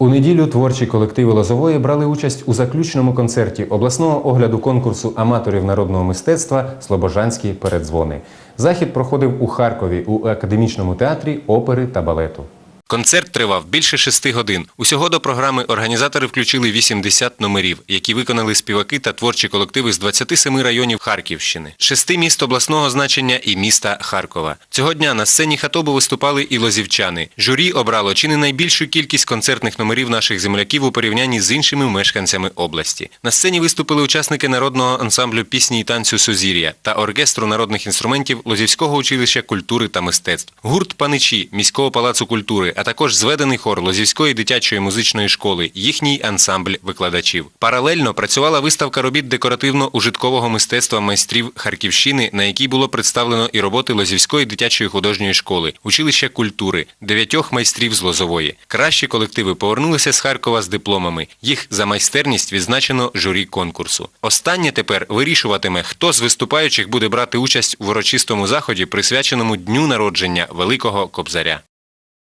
У неділю творчі колективи Лозової брали участь у заключному концерті обласного огляду конкурсу аматорів народного мистецтва Слобожанські передзвони. Захід проходив у Харкові у академічному театрі опери та балету. Концерт тривав більше шести годин. Усього до програми організатори включили 80 номерів, які виконали співаки та творчі колективи з 27 районів Харківщини, шести міст обласного значення і міста Харкова. Цього дня на сцені Хатобу виступали і лозівчани. Журі обрало чи не найбільшу кількість концертних номерів наших земляків у порівнянні з іншими мешканцями області. На сцені виступили учасники народного ансамблю пісні і танцю Сузір'я та оркестру народних інструментів Лозівського училища культури та мистецтв, гурт паничі міського палацу культури, а також зведений хор Лозівської дитячої музичної школи, їхній ансамбль викладачів. Паралельно працювала виставка робіт декоративно-ужиткового мистецтва майстрів Харківщини, на якій було представлено і роботи Лозівської дитячої художньої школи, училища культури, дев'ятьох майстрів з Лозової. Кращі колективи повернулися з Харкова з дипломами. Їх за майстерність відзначено журі конкурсу. Останнє тепер вирішуватиме, хто з виступаючих буде брати участь у урочистому заході, присвяченому дню народження Великого Кобзаря.